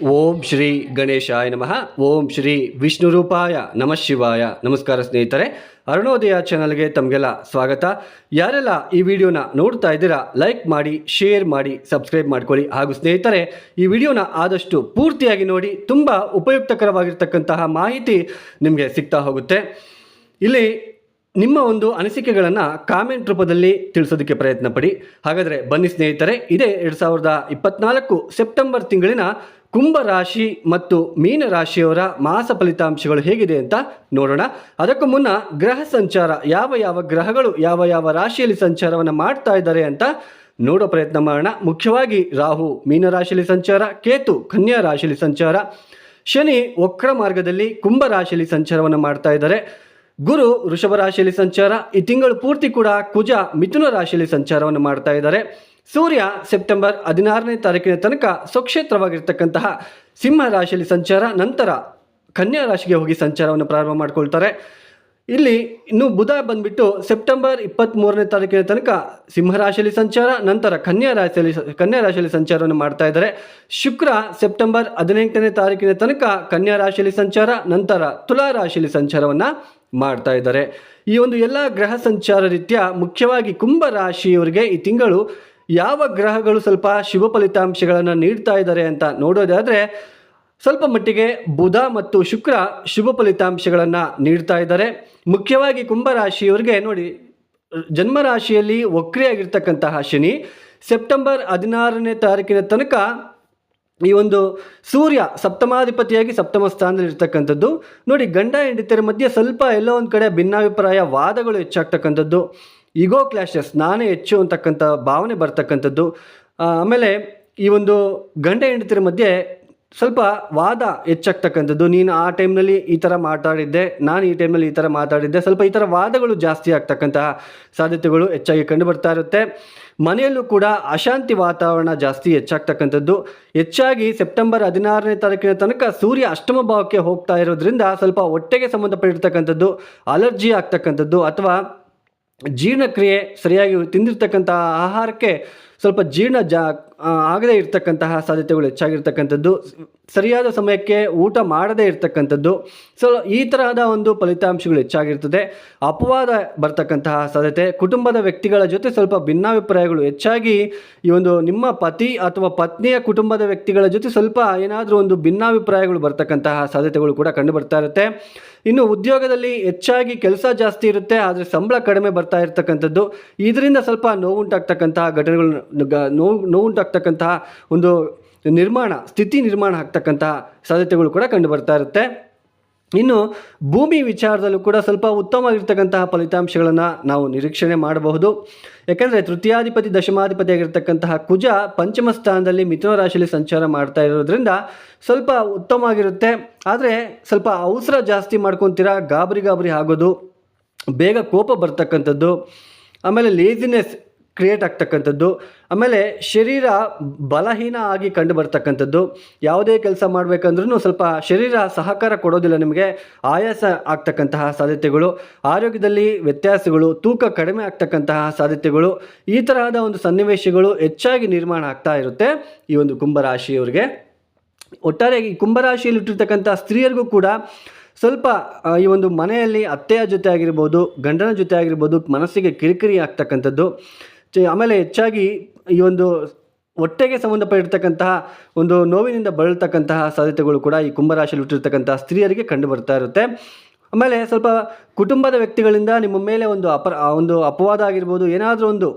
ಓಂ ಶ್ರೀ ಗಣೇಶಾಯ ನಮಃ. ಓಂ ಶ್ರೀ ವಿಷ್ಣು ರೂಪಾಯ ನಮಃ ಶಿವಾಯ. ನಮಸ್ಕಾರ ಸ್ನೇಹಿತರೆ, ಅರುಣೋದಯ ಚಾನಲ್ಗೆ ತಮಗೆಲ್ಲ ಸ್ವಾಗತ. ಯಾರೆಲ್ಲ ಈ ವಿಡಿಯೋನ ನೋಡ್ತಾ ಇದ್ದೀರಾ ಲೈಕ್ ಮಾಡಿ ಶೇರ್ ಮಾಡಿ ಸಬ್ಸ್ಕ್ರೈಬ್ ಮಾಡ್ಕೊಳ್ಳಿ. ಹಾಗೂ ಸ್ನೇಹಿತರೆ, ಈ ವಿಡಿಯೋನ ಆದಷ್ಟು ಪೂರ್ತಿಯಾಗಿ ನೋಡಿ, ತುಂಬ ಉಪಯುಕ್ತಕರವಾಗಿರ್ತಕ್ಕಂತಹ ಮಾಹಿತಿ ನಿಮಗೆ ಸಿಗ್ತಾ ಹೋಗುತ್ತೆ. ಇಲ್ಲಿ ನಿಮ್ಮ ಒಂದು ಅನಿಸಿಕೆಗಳನ್ನು ಕಾಮೆಂಟ್ ರೂಪದಲ್ಲಿ ತಿಳಿಸೋದಕ್ಕೆ ಪ್ರಯತ್ನ ಪಡಿ ಹಾಗಾದರೆ ಬನ್ನಿ ಸ್ನೇಹಿತರೆ, ಇದೇ ಎರಡು ಸಾವಿರದ ಇಪ್ಪತ್ನಾಲ್ಕು ಸೆಪ್ಟೆಂಬರ್ ತಿಂಗಳಿನ ಕುಂಭ ರಾಶಿ ಮತ್ತು ಮೀನ ರಾಶಿಯವರ ಮಾಸ ಫಲಿತಾಂಶಗಳು ಹೇಗಿದೆ ಅಂತ ನೋಡೋಣ. ಅದಕ್ಕೂ ಮುನ್ನ ಗ್ರಹ ಸಂಚಾರ, ಯಾವ ಯಾವ ಗ್ರಹಗಳು ಯಾವ ಯಾವ ರಾಶಿಯಲ್ಲಿ ಸಂಚಾರವನ್ನು ಮಾಡ್ತಾ ಇದ್ದಾರೆ ಅಂತ ನೋಡೋ ಪ್ರಯತ್ನ ಮಾಡೋಣ. ಮುಖ್ಯವಾಗಿ ರಾಹು ಮೀನ ರಾಶಿಯಲ್ಲಿ ಸಂಚಾರ, ಕೇತು, ಕನ್ಯಾ ರಾಶಿಯಲ್ಲಿ ಸಂಚಾರ. ಶನಿ ವಕ್ರ ಮಾರ್ಗದಲ್ಲಿ ಕುಂಭ ರಾಶಿಯಲ್ಲಿ ಸಂಚಾರವನ್ನು ಮಾಡ್ತಾ ಇದ್ದಾರೆ. ಗುರು ವೃಷಭ ರಾಶಿಯಲ್ಲಿ ಸಂಚಾರ. ಈ ತಿಂಗಳು ಪೂರ್ತಿ ಕೂಡ ಕುಜ, ಮಿಥುನ ರಾಶಿಯಲ್ಲಿ ಸಂಚಾರವನ್ನು ಮಾಡ್ತಾ ಇದ್ದಾರೆ. ಸೂರ್ಯ ಸೆಪ್ಟೆಂಬರ್ ಹದಿನಾರನೇ ತಾರೀಕಿನ ತನಕ ಸ್ವಕ್ಷೇತ್ರವಾಗಿರ್ತಕ್ಕಂತಹ ಸಿಂಹ ರಾಶಿಯಲ್ಲಿ ಸಂಚಾರ, ನಂತರ ಕನ್ಯಾ ರಾಶಿಗೆ ಹೋಗಿ ಸಂಚಾರವನ್ನು ಪ್ರಾರಂಭ ಮಾಡಿಕೊಳ್ತಾರೆ. ಇಲ್ಲಿ ಇನ್ನು ಬುಧ ಬಂದ್ಬಿಟ್ಟು ಸೆಪ್ಟೆಂಬರ್ ಇಪ್ಪತ್ತ್ಮೂರನೇ ತಾರೀಕಿನ ತನಕ ಸಿಂಹರಾಶಿಯಲ್ಲಿ ಸಂಚಾರ, ನಂತರ ಕನ್ಯಾ ರಾಶಿಯಲ್ಲಿ ಕನ್ಯಾ ರಾಶಿಯಲ್ಲಿ ಸಂಚಾರವನ್ನು ಮಾಡ್ತಾ ಇದ್ದಾರೆ. ಶುಕ್ರ ಸೆಪ್ಟೆಂಬರ್ ಹದಿನೆಂಟನೇ ತಾರೀಕಿನ ತನಕ ಕನ್ಯಾ ರಾಶಿಯಲ್ಲಿ ಸಂಚಾರ, ನಂತರ ತುಲಾ ರಾಶಿಯಲ್ಲಿ ಸಂಚಾರವನ್ನು ಮಾಡ್ತಾ ಇದ್ದಾರೆ. ಈ ಒಂದು ಎಲ್ಲ ಗ್ರಹ ಸಂಚಾರ ರೀತಿಯ ಮುಖ್ಯವಾಗಿ ಕುಂಭ ರಾಶಿಯವರಿಗೆ ಈ ತಿಂಗಳು ಯಾವ ಗ್ರಹಗಳು ಸ್ವಲ್ಪ ಶುಭ ಫಲಿತಾಂಶಗಳನ್ನು ನೀಡ್ತಾ ಇದ್ದಾರೆ ಅಂತ ನೋಡೋದಾದರೆ ಸ್ವಲ್ಪ ಮಟ್ಟಿಗೆ ಬುಧ ಮತ್ತು ಶುಕ್ರ ಶುಭ ಫಲಿತಾಂಶಗಳನ್ನು ನೀಡ್ತಾ ಇದ್ದಾರೆ ಮುಖ್ಯವಾಗಿ ಕುಂಭರಾಶಿಯವರಿಗೆ ನೋಡಿ ಜನ್ಮರಾಶಿಯಲ್ಲಿ ವಕ್ರಿಯಾಗಿರ್ತಕ್ಕಂತಹ ಶನಿ ಸೆಪ್ಟೆಂಬರ್ ಹದಿನಾರನೇ ತಾರೀಕಿನ ತನಕ ಈ ಒಂದು ಸೂರ್ಯ ಸಪ್ತಮಾಧಿಪತಿಯಾಗಿ ಸಪ್ತಮ ಸ್ಥಾನದಲ್ಲಿ ಇರ್ತಕ್ಕಂಥದ್ದು. ನೋಡಿ ಗಂಡ ಹೆಂಡತಿಯರ ಮಧ್ಯೆ ಸ್ವಲ್ಪ ಎಲ್ಲೋ ಒಂದು ಕಡೆ ಭಿನ್ನಾಭಿಪ್ರಾಯ ವಾದಗಳು ಹೆಚ್ಚಾಗ್ತಕ್ಕಂಥದ್ದು. ಈಗೋ ಕ್ಲಾಶಸ್ ನಾನೇ ಹೆಚ್ಚು ಅಂತಕ್ಕಂಥ ಭಾವನೆ ಬರ್ತಕ್ಕಂಥದ್ದು. ಆಮೇಲೆ ಈ ಒಂದು ಗಂಡ ಹೆಂಡತಿರ ಮಧ್ಯೆ ಸ್ವಲ್ಪ ವಾದ ಹೆಚ್ಚಾಗ್ತಕ್ಕಂಥದ್ದು. ನೀನು ಆ ಟೈಮ್ನಲ್ಲಿ ಈ ಥರ ಮಾತಾಡಿದ್ದೆ, ನಾನು ಈ ಟೈಮ್ನಲ್ಲಿ ಈ ಥರ ಮಾತಾಡಿದ್ದೆ. ಸ್ವಲ್ಪ ಈ ಥರ ವಾದಗಳು ಜಾಸ್ತಿ ಆಗ್ತಕ್ಕಂತಹ ಸಾಧ್ಯತೆಗಳು ಹೆಚ್ಚಾಗಿ ಕಂಡು ಬರ್ತಾ ಇರುತ್ತೆ. ಮನೆಯಲ್ಲೂ ಕೂಡ ಅಶಾಂತಿ ವಾತಾವರಣ ಜಾಸ್ತಿ ಹೆಚ್ಚಾಗ್ತಕ್ಕಂಥದ್ದು. ಹೆಚ್ಚಾಗಿ ಸೆಪ್ಟೆಂಬರ್ ಹದಿನಾರನೇ ತಾರೀಕಿನ ತನಕ ಸೂರ್ಯ ಅಷ್ಟಮ ಭಾವಕ್ಕೆ ಹೋಗ್ತಾ ಇರೋದ್ರಿಂದ ಸ್ವಲ್ಪ ಹೊಟ್ಟೆಗೆ ಸಂಬಂಧಪಟ್ಟಿರ್ತಕ್ಕಂಥದ್ದು, ಅಲರ್ಜಿ ಆಗ್ತಕ್ಕಂಥದ್ದು ಅಥವಾ ಜೀರ್ಣಕ್ರಿಯೆ ಸರಿಯಾಗಿ ತಿಂದಿರ್ತಕ್ಕಂಥ ಆಹಾರಕ್ಕೆ ಸ್ವಲ್ಪ ಜೀರ್ಣ ಜಾ ಆಗದೇ ಇರತಕ್ಕಂತಹ ಸಾಧ್ಯತೆಗಳು ಹೆಚ್ಚಾಗಿರ್ತಕ್ಕಂಥದ್ದು. ಸರಿಯಾದ ಸಮಯಕ್ಕೆ ಊಟ ಮಾಡದೇ ಇರತಕ್ಕಂಥದ್ದು. ಸೊ ಈ ತರಹದ ಒಂದು ಫಲಿತಾಂಶಗಳು ಹೆಚ್ಚಾಗಿರ್ತದೆ. ಅಪವಾದ ಬರ್ತಕ್ಕಂತಹ ಸಾಧ್ಯತೆ. ಕುಟುಂಬದ ವ್ಯಕ್ತಿಗಳ ಜೊತೆ ಸ್ವಲ್ಪ ಭಿನ್ನಾಭಿಪ್ರಾಯಗಳು ಹೆಚ್ಚಾಗಿ ಈ ಒಂದು ನಿಮ್ಮ ಪತಿ ಅಥವಾ ಪತ್ನಿಯ ಕುಟುಂಬದ ವ್ಯಕ್ತಿಗಳ ಜೊತೆ ಸ್ವಲ್ಪ ಏನಾದರೂ ಒಂದು ಭಿನ್ನಾಭಿಪ್ರಾಯಗಳು ಬರ್ತಕ್ಕಂತಹ ಸಾಧ್ಯತೆಗಳು ಕೂಡ ಕಂಡು ಬರ್ತಾ ಇರುತ್ತೆ. ಇನ್ನು ಉದ್ಯೋಗದಲ್ಲಿ ಹೆಚ್ಚಾಗಿ ಕೆಲಸ ಜಾಸ್ತಿ ಇರುತ್ತೆ, ಆದರೆ ಸಂಬಳ ಕಡಿಮೆ ಬರ್ತಾ ಇರತಕ್ಕಂಥದ್ದು. ಇದರಿಂದ ಸ್ವಲ್ಪ ನೋವುಂಟಾಗ್ತಕ್ಕಂತಹ ಘಟನೆಗಳು ನೋವು, ನೋವುಂಟಾಗ್ತಕ್ಕಂತಹ ಒಂದು ನಿರ್ಮಾಣ, ಸ್ಥಿತಿ ನಿರ್ಮಾಣ ಆಗ್ತಕ್ಕಂತಹ ಸಾಧ್ಯತೆಗಳು ಕೂಡ ಕಂಡು ಬರ್ತಾ ಇರುತ್ತೆ. ಇನ್ನು ಭೂಮಿ ವಿಚಾರದಲ್ಲೂ ಕೂಡ ಸ್ವಲ್ಪ ಉತ್ತಮವಾಗಿರ್ತಕ್ಕಂತಹ ಫಲಿತಾಂಶಗಳನ್ನು ನಾವು ನಿರೀಕ್ಷಣೆ ಮಾಡಬಹುದು. ಯಾಕೆಂದರೆ ತೃತೀಯಾಧಿಪತಿ, ದಶಮಾಧಿಪತಿ ಆಗಿರ್ತಕ್ಕಂತಹ ಕುಜ ಪಂಚಮ ಸ್ಥಾನದಲ್ಲಿ ಮಿಥುನ ರಾಶಿಯಲ್ಲಿ ಸಂಚಾರ ಮಾಡ್ತಾ ಇರೋದ್ರಿಂದ ಸ್ವಲ್ಪ ಉತ್ತಮವಾಗಿರುತ್ತೆ. ಆದರೆ ಸ್ವಲ್ಪ ಅವಸರ ಜಾಸ್ತಿ ಮಾಡ್ಕೊತೀರಾ, ಗಾಬರಿ ಗಾಬರಿ ಆಗೋದು, ಬೇಗ ಕೋಪ ಬರ್ತಕ್ಕಂಥದ್ದು, ಆಮೇಲೆ ಲೇಜಿನೆಸ್ ಕ್ರಿಯೇಟ್ ಆಗ್ತಕ್ಕಂಥದ್ದು. ಆಮೇಲೆ ಶರೀರ ಬಲಹೀನ ಆಗಿ ಕಂಡು ಬರ್ತಕ್ಕಂಥದ್ದು. ಯಾವುದೇ ಕೆಲಸ ಮಾಡಬೇಕಂದ್ರೂ ಸ್ವಲ್ಪ ಶರೀರ ಸಹಕಾರ ಕೊಡೋದಿಲ್ಲ ನಿಮಗೆ. ಆಯಾಸ ಆಗ್ತಕ್ಕಂತಹ ಸಾಧ್ಯತೆಗಳು. ಆರೋಗ್ಯದಲ್ಲಿ ವ್ಯತ್ಯಾಸಗಳು, ತೂಕ ಕಡಿಮೆ ಆಗ್ತಕ್ಕಂತಹ ಸಾಧ್ಯತೆಗಳು. ಈ ತರಹದ ಒಂದು ಸನ್ನಿವೇಶಗಳು ಹೆಚ್ಚಾಗಿ ನಿರ್ಮಾಣ ಆಗ್ತಾ ಇರುತ್ತೆ ಈ ಒಂದು ಕುಂಭರಾಶಿಯವರಿಗೆ. ಒಟ್ಟಾರೆಯಾಗಿ ಈ ಕುಂಭರಾಶಿಯಲ್ಲಿ ಇಟ್ಟಿರ್ತಕ್ಕಂಥ ಸ್ತ್ರೀಯರಿಗೂ ಕೂಡ ಸ್ವಲ್ಪ ಈ ಒಂದು ಮನೆಯಲ್ಲಿ ಅತ್ತೆಯ ಜೊತೆ ಆಗಿರ್ಬೋದು, ಗಂಡನ ಜೊತೆ ಆಗಿರ್ಬೋದು, ಮನಸ್ಸಿಗೆ ಕಿರಿಕಿರಿ ಆಗ್ತಕ್ಕಂಥದ್ದು. ಆಮೇಲೆ ಹೆಚ್ಚಾಗಿ ಈ ಒಂದು ಹೊಟ್ಟೆಗೆ ಸಂಬಂಧಪಟ್ಟಿರ್ತಕ್ಕಂತಹ ಒಂದು ನೋವಿನಿಂದ ಬಳಲ್ತಕ್ಕಂತಹ ಸಾಧ್ಯತೆಗಳು ಕೂಡ ಈ ಕುಂಭರಾಶಿಯಲ್ಲಿ ಹುಟ್ಟಿರ್ತಕ್ಕಂತಹ ಸ್ತ್ರೀಯರಿಗೆ ಕಂಡು ಬರ್ತಾ ಇರುತ್ತೆ. ಆಮೇಲೆ ಸ್ವಲ್ಪ ಕುಟುಂಬದ ವ್ಯಕ್ತಿಗಳಿಂದ ನಿಮ್ಮ ಮೇಲೆ ಒಂದು ಅಪರ ಒಂದು ಅಪವಾದ ಆಗಿರ್ಬೋದು, ಏನಾದರೂ ಒಂದು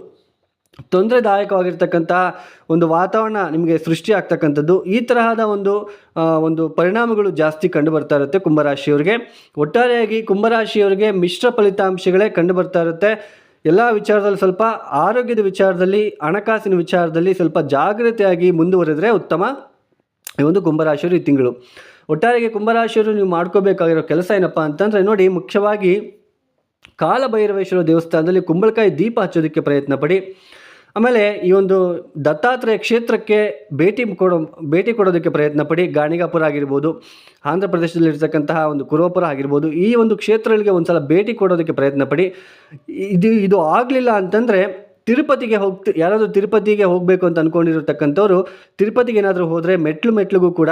ತೊಂದರೆದಾಯಕವಾಗಿರ್ತಕ್ಕಂತಹ ಒಂದು ವಾತಾವರಣ ನಿಮಗೆ ಸೃಷ್ಟಿ ಆಗ್ತಕ್ಕಂಥದ್ದು, ಈ ತರಹದ ಒಂದು ಒಂದು ಪರಿಣಾಮಗಳು ಜಾಸ್ತಿ ಕಂಡು ಬರ್ತಾ ಇರುತ್ತೆ ಕುಂಭರಾಶಿಯವರಿಗೆ. ಒಟ್ಟಾರೆಯಾಗಿ ಕುಂಭರಾಶಿಯವರಿಗೆ ಮಿಶ್ರ ಫಲಿತಾಂಶಗಳೇ ಕಂಡು ಬರ್ತಾ ಇರುತ್ತೆ. ಎಲ್ಲ ವಿಚಾರದಲ್ಲಿ ಸ್ವಲ್ಪ ಆರೋಗ್ಯದ ವಿಚಾರದಲ್ಲಿ, ಹಣಕಾಸಿನ ವಿಚಾರದಲ್ಲಿ ಸ್ವಲ್ಪ ಜಾಗೃತಿಯಾಗಿ ಮುಂದುವರೆದ್ರೆ ಉತ್ತಮ. ಈ ಒಂದು ಕುಂಭರಾಶಿಯವರು ಈ ತಿಂಗಳು. ಒಟ್ಟಾರೆಗೆ ಕುಂಭರಾಶಿಯವರು ನೀವು ಮಾಡ್ಕೋಬೇಕಾಗಿರೋ ಕೆಲಸ ಏನಪ್ಪ ಅಂತಂದರೆ ನೋಡಿ, ಮುಖ್ಯವಾಗಿ ಕಾಲಭೈರವೇಶ್ವರ ದೇವಸ್ಥಾನದಲ್ಲಿ ಕುಂಬಳಕಾಯಿ ದೀಪ ಹಚ್ಚೋದಕ್ಕೆ ಪ್ರಯತ್ನ ಪಡಿ. ಆಮೇಲೆ ಈ ಒಂದು ದತ್ತಾತ್ರೇಯ ಕ್ಷೇತ್ರಕ್ಕೆ ಭೇಟಿ ಕೊಡೋ, ಭೇಟಿ ಕೊಡೋದಕ್ಕೆ ಪ್ರಯತ್ನ ಪಡಿ. ಗಾಣಿಗಾಪುರ ಆಗಿರ್ಬೋದು, ಆಂಧ್ರ ಪ್ರದೇಶದಲ್ಲಿರ್ತಕ್ಕಂತಹ ಒಂದು ಕುರುವಪುರ ಆಗಿರ್ಬೋದು, ಈ ಒಂದು ಕ್ಷೇತ್ರಗಳಿಗೆ ಒಂದು ಸಲ ಭೇಟಿ ಕೊಡೋದಕ್ಕೆ ಪ್ರಯತ್ನ ಪಡಿ. ಇದು ಇದು ಆಗಲಿಲ್ಲ ಅಂತಂದರೆ ತಿರುಪತಿಗೆ ಹೋಗ್ತಿ, ಯಾರಾದರೂ ತಿರುಪತಿಗೆ ಹೋಗಬೇಕು ಅಂತ ಅಂದ್ಕೊಂಡಿರತಕ್ಕಂಥವ್ರು ತಿರುಪತಿಗೆ ಏನಾದರೂ ಹೋದರೆ ಮೆಟ್ಲು ಮೆಟ್ಲಿಗೂ ಕೂಡ,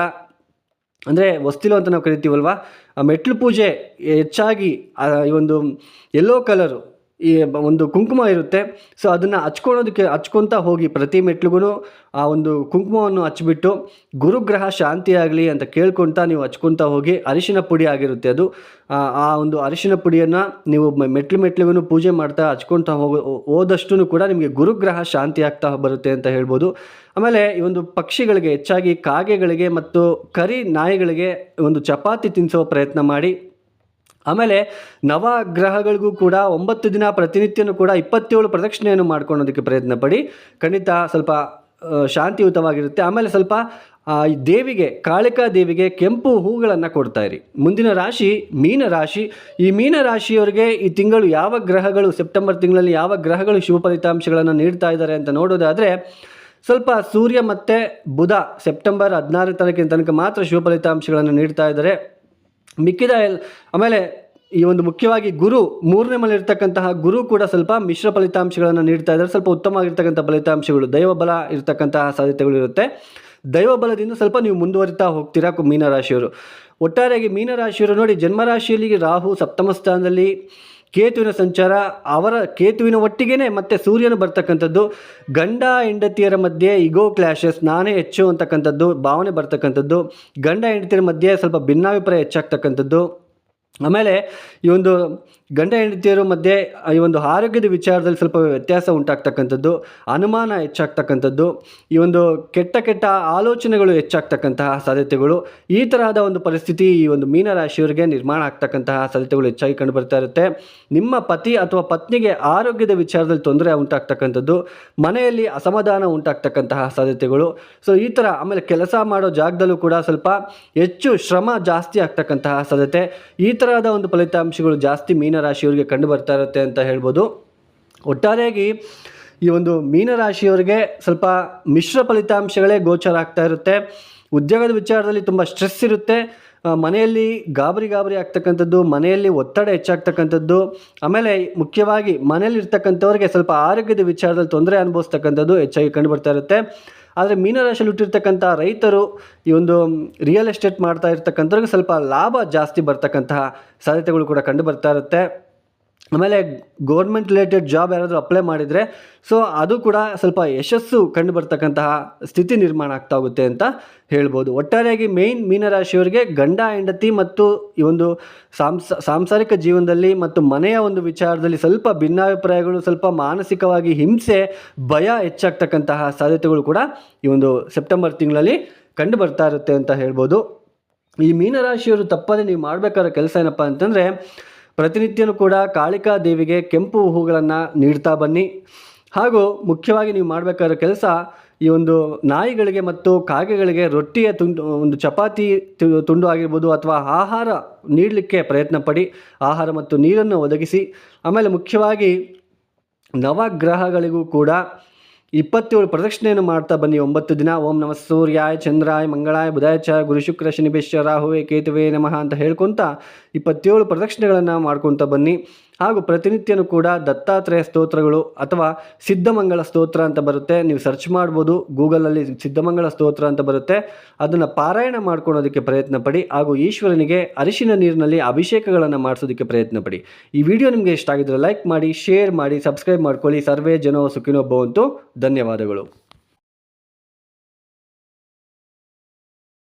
ಅಂದರೆ ವಸ್ತಿಲು ಅಂತ ನಾವು ಕರಿತೀವಲ್ವ, ಆ ಮೆಟ್ಲು ಪೂಜೆ ಹೆಚ್ಚಾಗಿ ಈ ಒಂದು ಎಲ್ಲೋ ಕಲರು ಈ ಒಂದು ಕುಂಕುಮ ಇರುತ್ತೆ. ಸೊ ಅದನ್ನು ಹಚ್ಕೊಳೋದಕ್ಕೆ ಹಚ್ಕೊತಾ ಹೋಗಿ ಪ್ರತಿ ಮೆಟ್ಲಿಗೂ ಆ ಒಂದು ಕುಂಕುಮವನ್ನು ಹಚ್ಬಿಟ್ಟು ಗುರುಗ್ರಹ ಶಾಂತಿಯಾಗಲಿ ಅಂತ ಕೇಳ್ಕೊತಾ ನೀವು ಹಚ್ಕೊತಾ ಹೋಗಿ ಅರಿಶಿನ ಪುಡಿ ಆಗಿರುತ್ತೆ ಅದು. ಆ ಒಂದು ಅರಿಶಿನ ಪುಡಿಯನ್ನು ನೀವು ಮೆಟ್ಲು ಮೆಟ್ಲಿಗೂ ಪೂಜೆ ಮಾಡ್ತಾ ಹಚ್ಕೊತ ಹೋಗೋ ಹೋದಷ್ಟು ಕೂಡ ನಿಮಗೆ ಗುರುಗ್ರಹ ಶಾಂತಿ ಆಗ್ತಾ ಬರುತ್ತೆ ಅಂತ ಹೇಳ್ಬೋದು. ಆಮೇಲೆ ಈ ಒಂದು ಪಕ್ಷಿಗಳಿಗೆ ಹೆಚ್ಚಾಗಿ ಕಾಗೆಗಳಿಗೆ ಮತ್ತು ಕರಿ ನಾಯಿಗಳಿಗೆ ಒಂದು ಚಪಾತಿ ತಿನ್ನಿಸೋ ಪ್ರಯತ್ನ ಮಾಡಿ. ಆಮೇಲೆ ನವಗ್ರಹಗಳಿಗೂ ಕೂಡ ಒಂಬತ್ತು ದಿನ ಪ್ರತಿನಿತ್ಯನೂ ಕೂಡ ಇಪ್ಪತ್ತೇಳು ಪ್ರದಕ್ಷಿಣೆಯನ್ನು ಮಾಡ್ಕೊಳ್ಳೋದಕ್ಕೆ ಪ್ರಯತ್ನ ಪಡಿ. ಖಂಡಿತ ಸ್ವಲ್ಪ ಶಾಂತಿಯುತವಾಗಿರುತ್ತೆ. ಆಮೇಲೆ ಸ್ವಲ್ಪ ಈ ದೇವಿಗೆ, ಕಾಳಿಕಾ ದೇವಿಗೆ ಕೆಂಪು ಹೂಗಳನ್ನು ಕೊಡ್ತಾ ಇರಿ. ಮುಂದಿನ ರಾಶಿ ಮೀನ ರಾಶಿ. ಈ ಮೀನ ರಾಶಿಯವರಿಗೆ ಈ ತಿಂಗಳು ಯಾವ ಗ್ರಹಗಳು, ಸೆಪ್ಟೆಂಬರ್ ತಿಂಗಳಲ್ಲಿ ಯಾವ ಗ್ರಹಗಳು ಶುಭ ಫಲಿತಾಂಶಗಳನ್ನು ನೀಡ್ತಾ ಇದ್ದಾರೆ ಅಂತ ನೋಡೋದಾದರೆ, ಸ್ವಲ್ಪ ಸೂರ್ಯ ಮತ್ತು ಬುಧ ಸೆಪ್ಟೆಂಬರ್ ಹದಿನಾರು ತಾರೀಕಿನ ತನಕ ಮಾತ್ರ ಶುಭ ಫಲಿತಾಂಶಗಳನ್ನು ನೀಡ್ತಾ ಇದ್ದಾರೆ. ಮಿಕ್ಕಿದ ಆಮೇಲೆ ಈ ಒಂದು ಮುಖ್ಯವಾಗಿ ಗುರು ಮೂರನೇ ಮನೆ ಇರ್ತಕ್ಕಂತಹ ಗುರು ಕೂಡ ಸ್ವಲ್ಪ ಮಿಶ್ರ ಫಲಿತಾಂಶಗಳನ್ನು ನೀಡ್ತಾ ಇದ್ದಾರೆ. ಸ್ವಲ್ಪ ಉತ್ತಮವಾಗಿರ್ತಕ್ಕಂಥ ಫಲಿತಾಂಶಗಳು ದೈವ ಬಲ ಇರತಕ್ಕಂತಹ ಸಾಧ್ಯತೆಗಳು ಇರುತ್ತೆ ದೈವ ಬಲದಿಂದ ಸ್ವಲ್ಪ ನೀವು ಮುಂದುವರಿತಾ ಹೋಗ್ತೀರಾ ಮೀನರಾಶಿಯವರು. ಒಟ್ಟಾರೆಯಾಗಿ ಮೀನರಾಶಿಯವರು ನೋಡಿ ಜನ್ಮರಾಶಿಯಲ್ಲಿ ರಾಹು ಸಪ್ತಮ ಸ್ಥಾನದಲ್ಲಿ ಕೇತುವಿನ ಸಂಚಾರ ಅವರ ಕೇತುವಿನ ಒಟ್ಟಿಗೇ ಮತ್ತೆ ಸೂರ್ಯನು ಬರ್ತಕ್ಕಂಥದ್ದು. ಗಂಡ ಹೆಂಡತಿಯರ ಮಧ್ಯೆ ಇಗೋ ಕ್ಲಾಶಸ್ ನಾನೇ ಹೆಚ್ಚು ಅಂತಕ್ಕಂಥದ್ದು, ಭಾವನೆ ಬರ್ತಕ್ಕಂಥದ್ದು. ಗಂಡ ಹೆಂಡತಿಯರ ಮಧ್ಯೆ ಸ್ವಲ್ಪ ಭಿನ್ನಾಭಿಪ್ರಾಯ ಹೆಚ್ಚಾಗ್ತಕ್ಕಂಥದ್ದು. ಆಮೇಲೆ ಈ ಒಂದು ಗಂಡ ಹೆಂಡತಿಯರು ಮಧ್ಯೆ ಈ ಒಂದು ಆರೋಗ್ಯದ ವಿಚಾರದಲ್ಲಿ ಸ್ವಲ್ಪ ವ್ಯತ್ಯಾಸ ಉಂಟಾಗ್ತಕ್ಕಂಥದ್ದು, ಅನುಮಾನ ಹೆಚ್ಚಾಗ್ತಕ್ಕಂಥದ್ದು, ಈ ಒಂದು ಕೆಟ್ಟ ಕೆಟ್ಟ ಆಲೋಚನೆಗಳು ಹೆಚ್ಚಾಗ್ತಕ್ಕಂತಹ ಸಾಧ್ಯತೆಗಳು, ಈ ತರಹದ ಒಂದು ಪರಿಸ್ಥಿತಿ ಈ ಒಂದು ಮೀನರಾಶಿಯವರಿಗೆ ನಿರ್ಮಾಣ ಆಗ್ತಕ್ಕಂತಹ ಸಾಧ್ಯತೆಗಳು ಹೆಚ್ಚಾಗಿ ಕಂಡುಬರ್ತಾ ಇರುತ್ತೆ. ನಿಮ್ಮ ಪತಿ ಅಥವಾ ಪತ್ನಿಗೆ ಆರೋಗ್ಯದ ವಿಚಾರದಲ್ಲಿ ತೊಂದರೆ ಉಂಟಾಗ್ತಕ್ಕಂಥದ್ದು, ಮನೆಯಲ್ಲಿ ಅಸಮಾಧಾನ ಉಂಟಾಗ್ತಕ್ಕಂತಹ ಸಾಧ್ಯತೆಗಳು. ಸೊ ಈ ಥರ ಆಮೇಲೆ ಕೆಲಸ ಮಾಡೋ ಜಾಗದಲ್ಲೂ ಕೂಡ ಸ್ವಲ್ಪ ಹೆಚ್ಚು ಶ್ರಮ ಜಾಸ್ತಿ ಆಗ್ತಕ್ಕಂತಹ ಸಾಧ್ಯತೆ. ಈ ತರಹದ ಒಂದು ಫಲಿತಾಂಶಗಳು ಜಾಸ್ತಿ ಮೀನರಾಶಿಯವರಿಗೆ ಕಂಡು ಬರ್ತಾ ಇರುತ್ತೆ ಅಂತ ಹೇಳ್ಬೋದು. ಒಟ್ಟಾರೆಯಾಗಿ ಈ ಒಂದು ಮೀನರಾಶಿಯವರಿಗೆ ಸ್ವಲ್ಪ ಮಿಶ್ರ ಫಲಿತಾಂಶಗಳೇ ಗೋಚರ ಆಗ್ತಾ ಇರುತ್ತೆ. ಉದ್ಯೋಗದ ವಿಚಾರದಲ್ಲಿ ತುಂಬ ಸ್ಟ್ರೆಸ್ ಇರುತ್ತೆ. ಮನೆಯಲ್ಲಿ ಗಾಬರಿ ಗಾಬರಿ ಆಗ್ತಕ್ಕಂಥದ್ದು, ಮನೆಯಲ್ಲಿ ಒತ್ತಡ ಹೆಚ್ಚಾಗ್ತಕ್ಕಂಥದ್ದು, ಆಮೇಲೆ ಮುಖ್ಯವಾಗಿ ಮನೆಯಲ್ಲಿ ಇರ್ತಕ್ಕಂಥವ್ರಿಗೆ ಸ್ವಲ್ಪ ಆರೋಗ್ಯದ ವಿಚಾರದಲ್ಲಿ ತೊಂದರೆ ಅನುಭವಿಸ್ತಕ್ಕಂಥದ್ದು ಹೆಚ್ಚಾಗಿ ಕಂಡುಬರ್ತಾ ಇರುತ್ತೆ. ಆದರೆ ಮೀನರಾಶಿಯಲ್ಲಿ ಹುಟ್ಟಿರ್ತಕ್ಕಂಥ ರೈತರು ಈ ಒಂದು ರಿಯಲ್ ಎಸ್ಟೇಟ್ ಮಾಡ್ತಾ ಇರ್ತಕ್ಕಂಥವ್ರಿಗೆ ಸ್ವಲ್ಪ ಲಾಭ ಜಾಸ್ತಿ ಬರ್ತಕ್ಕಂತಹ ಸಾಧ್ಯತೆಗಳು ಕೂಡ ಕಂಡು ಬರ್ತಾ ಇರುತ್ತೆ. ಆಮೇಲೆ ಗೌರ್ಮೆಂಟ್ ರಿಲೇಟೆಡ್ ಜಾಬ್ ಯಾರಾದರೂ ಅಪ್ಲೈ ಮಾಡಿದರೆ ಸೊ ಅದು ಕೂಡ ಸ್ವಲ್ಪ ಯಶಸ್ಸು ಕಂಡು ಬರ್ತಕ್ಕಂತಹ ಸ್ಥಿತಿ ನಿರ್ಮಾಣ ಆಗ್ತಾ ಹೋಗುತ್ತೆ ಅಂತ ಹೇಳ್ಬೋದು. ಒಟ್ಟಾರೆಯಾಗಿ ಮೇಯ್ನ್ ಮೀನರಾಶಿಯವರಿಗೆ ಗಂಡ, ಹೆಂಡತಿ ಮತ್ತು ಈ ಒಂದು ಸಾಂಸ, ಸಾಂಸಾರಿಕ ಜೀವನದಲ್ಲಿ ಮತ್ತು ಮನೆಯ ಒಂದು ವಿಚಾರದಲ್ಲಿ ಸ್ವಲ್ಪ ಭಿನ್ನಾಭಿಪ್ರಾಯಗಳು, ಸ್ವಲ್ಪ ಮಾನಸಿಕವಾಗಿ ಹಿಂಸೆ, ಭಯ ಹೆಚ್ಚಾಗ್ತಕ್ಕಂತಹ ಸಾಧ್ಯತೆಗಳು ಕೂಡ ಈ ಒಂದು ಸೆಪ್ಟೆಂಬರ್ ತಿಂಗಳಲ್ಲಿ ಕಂಡು ಬರ್ತಾ ಇರುತ್ತೆ ಅಂತ ಹೇಳ್ಬೋದು. ಈ ಮೀನರಾಶಿಯವರು ತಪ್ಪದೆ ನೀವು ಮಾಡಬೇಕಾದ ಕೆಲಸ ಏನಪ್ಪ ಅಂತಂದರೆ ಪ್ರತಿನಿತ್ಯನೂ ಕೂಡ ಕಾಳಿಕಾ ದೇವಿಗೆ ಕೆಂಪು ಹೂಗಳನ್ನು ನೀಡ್ತಾ ಬನ್ನಿ. ಹಾಗೂ ಮುಖ್ಯವಾಗಿ ನೀವು ಮಾಡಬೇಕಾದ ಕೆಲಸ ಈ ಒಂದು ನಾಯಿಗಳಿಗೆ ಮತ್ತು ಕಾಗೆಗಳಿಗೆ ರೊಟ್ಟಿಯ ತುಂಡು ಒಂದು ಚಪಾತಿ ತುಂಡು ಆಗಿರ್ಬೋದು ಅಥವಾ ಆಹಾರ ನೀಡಲಿಕ್ಕೆ ಪ್ರಯತ್ನ ಪಡಿ. ಆಹಾರ ಮತ್ತು ನೀರನ್ನು ಒದಗಿಸಿ. ಆಮೇಲೆ ಮುಖ್ಯವಾಗಿ ನವಗ್ರಹಗಳಿಗೂ ಕೂಡ ಇಪ್ಪತ್ತೇಳು ಪ್ರದಕ್ಷಿಣೆಯನ್ನು ಮಾಡ್ತಾ ಬನ್ನಿ. ಒಂಬತ್ತು ದಿನ. ಓಂ ನಮಃ ಸೂರ್ಯಾಯ ಚಂದ್ರಾಯ ಮಂಗಳಾಯ ಬುಧಾಯ ಚ ಗುರು ಶುಕ್ರ ಶನಿಭೇಶ್ವರ ರಾಹುವೆ ಕೇತುವೆ ನಮಃ ಅಂತ ಹೇಳ್ಕೊತ ಇಪ್ಪತ್ತೇಳು ಪ್ರದಕ್ಷಿಣೆಗಳನ್ನು ಮಾಡ್ಕೊತ ಬನ್ನಿ. ಹಾಗೂ ಪ್ರತಿನಿತ್ಯನೂ ಕೂಡ ದತ್ತಾತ್ರೇಯ ಸ್ತೋತ್ರಗಳು ಅಥವಾ ಸಿದ್ಧಮಂಗಳ ಸ್ತೋತ್ರ ಅಂತ ಬರುತ್ತೆ. ನೀವು ಸರ್ಚ್ ಮಾಡ್ಬೋದು, ಗೂಗಲಲ್ಲಿ ಸಿದ್ಧಮಂಗಳ ಸ್ತೋತ್ರ ಅಂತ ಬರುತ್ತೆ. ಅದನ್ನು ಪಾರಾಯಣ ಮಾಡ್ಕೊಳೋದಕ್ಕೆ ಪ್ರಯತ್ನ ಪಡಿ ಹಾಗೂ ಈಶ್ವರನಿಗೆ ಅರಿಶಿನ ನೀರಿನಲ್ಲಿ ಅಭಿಷೇಕಗಳನ್ನು ಮಾಡಿಸೋದಕ್ಕೆ ಪ್ರಯತ್ನ ಪಡಿ ಈ ವಿಡಿಯೋ ನಿಮಗೆ ಇಷ್ಟ ಆಗಿದ್ರೆ ಲೈಕ್ ಮಾಡಿ ಶೇರ್ ಮಾಡಿ ಸಬ್ಸ್ಕ್ರೈಬ್ ಮಾಡ್ಕೊಳ್ಳಿ. ಸರ್ವೇ ಜನೋ ಸುಖಿನೋ ಭವಂತು. ಧನ್ಯವಾದಗಳು.